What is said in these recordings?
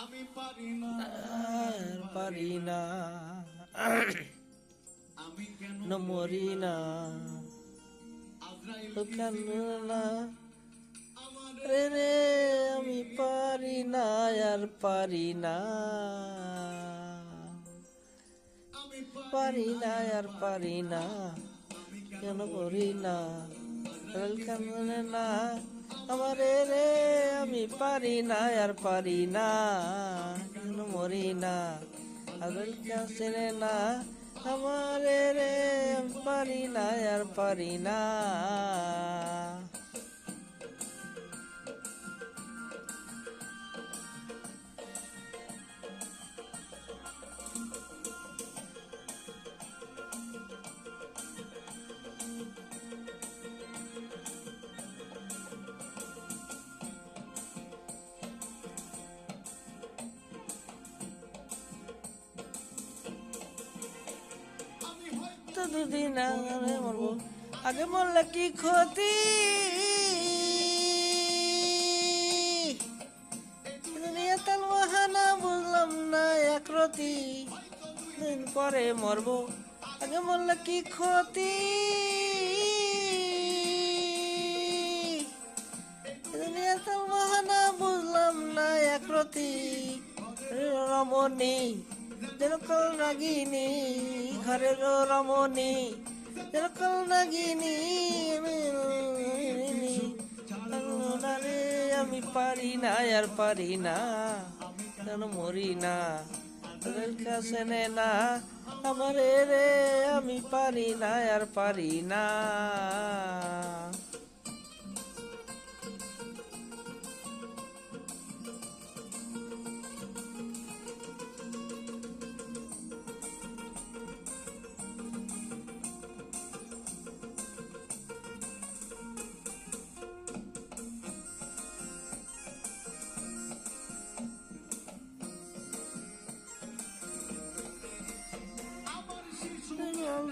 আমি পারি না। পারি না। আমি কেন মরি না। কেন না? রে রে আমি পারি না। আর পারি না। পারি না আর পারি না। কেন করি না? কেন না? আমার রে, আমি পারি না, আর পারি না মরি না? রেল চেনে না, আমারে রে পারি না, আর পারি না। দুদিন আগে মরবো আগে মরলে কি ক্ষতি? তাল বাহানা বুঝলাম না একরতি দিন পরে মরবো। আগে মরলে কি ক্ষতি? দুনিয়া তাল বাহানা বুঝলাম না একরতি রমণী যেরকম নাগিনী, ঘরের রমণী। নাগিনী রে আমি পারি না, আর পারি না। কেন মরি না। রেল কাছে না। আমার রে, আমি পারি না, আর পারি না।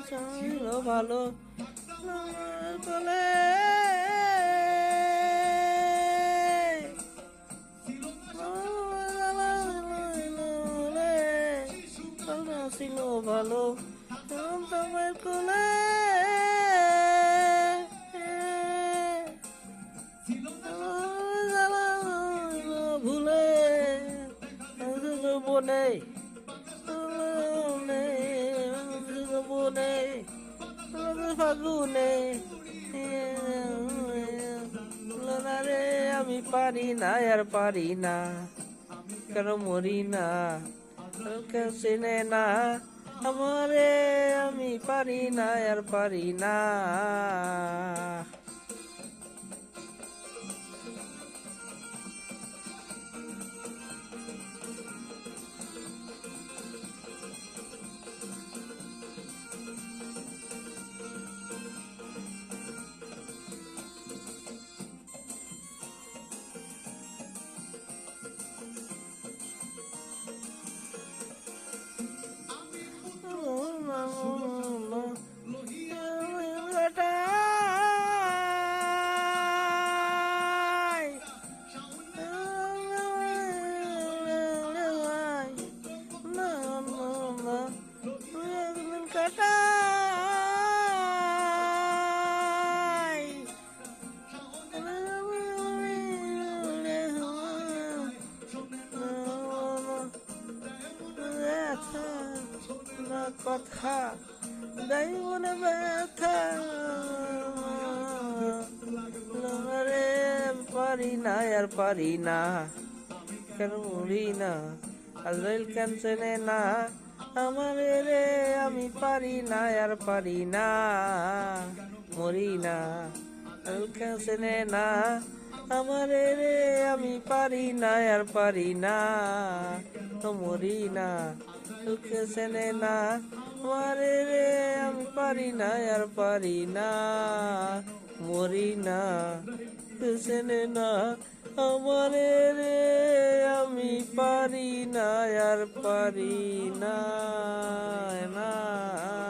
ছিল ভালো বলে ছিল ভালো কোলে ফাগুনে রে আমি পারি না, আর পারি না। কেন মরি না? চেনে না, আমারে আমি পারি না, আর পারি না। কথা দাই মনে ব্যথা। রে পারি না, আর পারি না। কেন মরি না? আজরাইল কেন চেনে না? আমার রে, আমি পারি না, আর পারি না। মরি না। কেন চেনে না? আমার রে, আমি পারি না, আর পারি না। তো মরি না সুখে চেনে না। আমার রে, আমি পারি না, আর পারি না। মরি না চেনে না। আমার রে, আমি পারি না, আর পারি না। না।